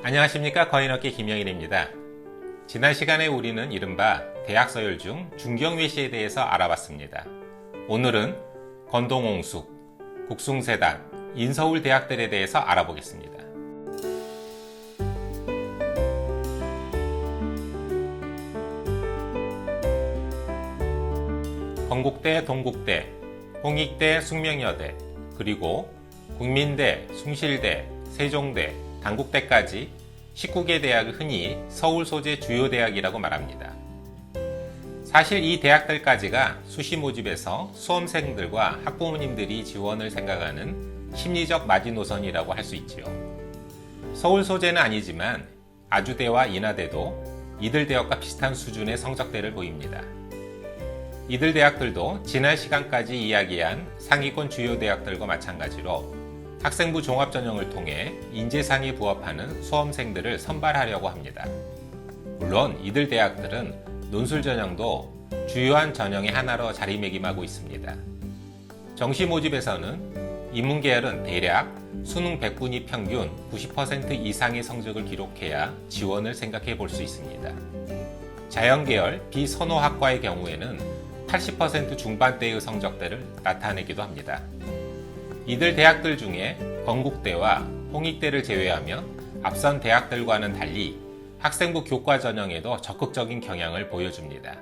안녕하십니까 거인업계 김영일입니다. 지난 시간에 우리는 이른바 대학 서열 중 중경외시에 대해서 알아봤습니다. 오늘은 건동홍숙, 국숭세단, 인서울 대학들에 대해서 알아보겠습니다. 건국대, 동국대, 홍익대, 숙명여대, 그리고 국민대, 숭실대, 세종대, 단국대까지 19개 대학을 흔히 서울 소재 주요 대학이라고 말합니다. 사실 이 대학들까지가 수시 모집에서 수험생들과 학부모님들이 지원을 생각하는 심리적 마지노선이라고 할 수 있지요. 서울 소재는 아니지만 아주대와 인하대도 이들 대학과 비슷한 수준의 성적대를 보입니다. 이들 대학들도 지난 시간까지 이야기한 상위권 주요 대학들과 마찬가지로 학생부 종합 전형을 통해 인재상에 부합하는 수험생들을 선발하려고 합니다. 물론 이들 대학들은 논술 전형도 주요한 전형의 하나로 자리매김하고 있습니다. 정시 모집에서는 인문계열은 대략 수능 100분위 평균 90% 이상의 성적을 기록해야 지원을 생각해 볼 수 있습니다. 자연계열 비선호학과의 경우에는 80% 중반대의 성적대를 나타내기도 합니다. 이들 대학들 중에 건국대와 홍익대를 제외하면 앞선 대학들과는 달리 학생부 교과 전형에도 적극적인 경향을 보여줍니다.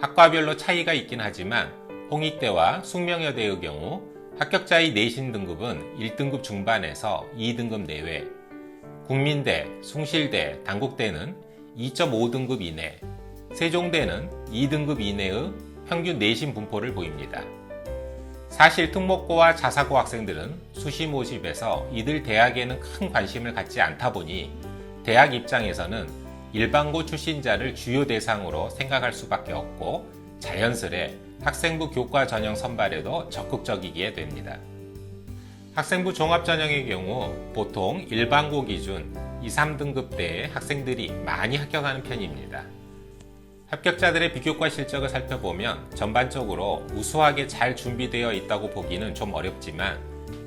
학과별로 차이가 있긴 하지만 홍익대와 숙명여대의 경우 합격자의 내신 등급은 1등급 중반에서 2등급 내외, 국민대, 숭실대, 단국대는 2.5등급 이내, 세종대는 2등급 이내의 평균 내신 분포를 보입니다. 사실 특목고와 자사고 학생들은 수시 모집에서 이들 대학에는 큰 관심을 갖지 않다 보니 대학 입장에서는 일반고 출신자를 주요 대상으로 생각할 수밖에 없고 자연스레 학생부 교과 전형 선발에도 적극적이게 됩니다. 학생부 종합 전형의 경우 보통 일반고 기준 2, 3등급대의 학생들이 많이 합격하는 편입니다. 합격자들의 비교과 실적을 살펴보면 전반적으로 우수하게 잘 준비되어 있다고 보기는 좀 어렵지만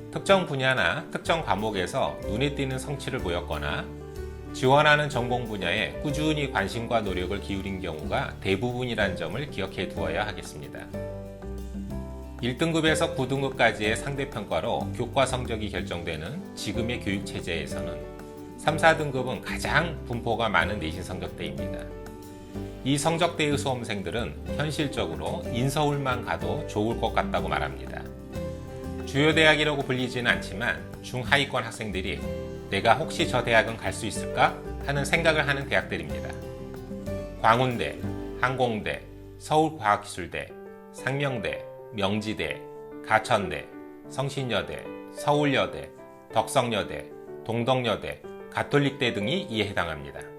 특정 분야나 특정 과목에서 눈에 띄는 성취를 보였거나 지원하는 전공 분야에 꾸준히 관심과 노력을 기울인 경우가 대부분이란 점을 기억해 두어야 하겠습니다. 1등급에서 9등급까지의 상대평가로 교과 성적이 결정되는 지금의 교육체제에서는 3, 4등급은 가장 분포가 많은 내신 성적대입니다. 이 성적대의 수험생들은 현실적으로 인서울만 가도 좋을 것 같다고 말합니다. 주요 대학이라고 불리지는 않지만 중하위권 학생들이 내가 혹시 저 대학은 갈 수 있을까 하는 생각을 하는 대학들입니다. 광운대, 항공대, 서울과학기술대, 상명대, 명지대, 가천대, 성신여대, 서울여대, 덕성여대, 동덕여대, 가톨릭대 등이 이에 해당합니다.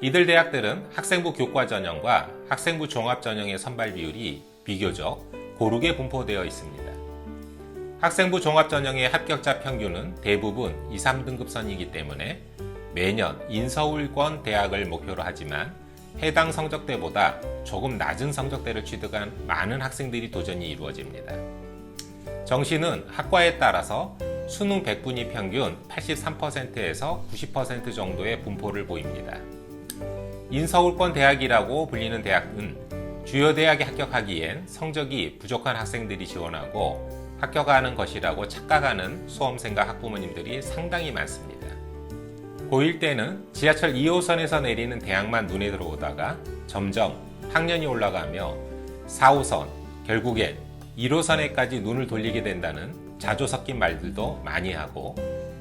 이들 대학들은 학생부 교과 전형과 학생부 종합 전형의 선발 비율이 비교적 고르게 분포되어 있습니다. 학생부 종합 전형의 합격자 평균은 대부분 2, 3등급 선이기 때문에 매년 인서울권 대학을 목표로 하지만 해당 성적대보다 조금 낮은 성적대를 취득한 많은 학생들이 도전이 이루어집니다. 정시는 학과에 따라서 수능 100분위 평균 83%에서 90% 정도의 분포를 보입니다. 인서울권 대학이라고 불리는 대학은 주요 대학에 합격하기엔 성적이 부족한 학생들이 지원하고 합격하는 것이라고 착각하는 수험생과 학부모님들이 상당히 많습니다. 고1 때는 지하철 2호선에서 내리는 대학만 눈에 들어오다가 점점 학년이 올라가며 4호선, 결국엔 1호선에까지 눈을 돌리게 된다는 자조 섞인 말들도 많이 하고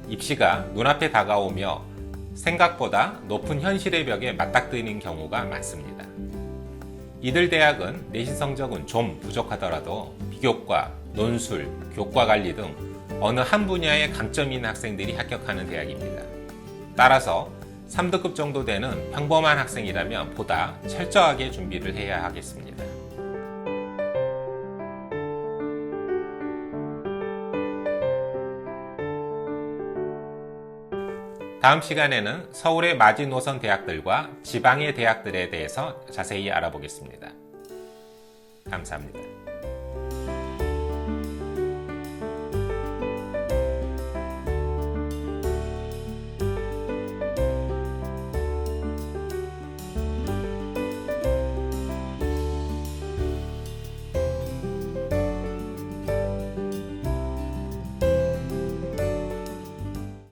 입시가 눈앞에 다가오며 생각보다 높은 현실의 벽에 맞닥뜨리는 경우가 많습니다. 이들 대학은 내신 성적은 좀 부족하더라도 비교과, 논술, 교과 관리 등 어느 한 분야에 강점 있는 학생들이 합격하는 대학입니다. 따라서 3등급 정도 되는 평범한 학생이라면 보다 철저하게 준비를 해야 하겠습니다. 다음 시간에는 서울의 마지노선 대학들과 지방의 대학들에 대해서 자세히 알아보겠습니다. 감사합니다.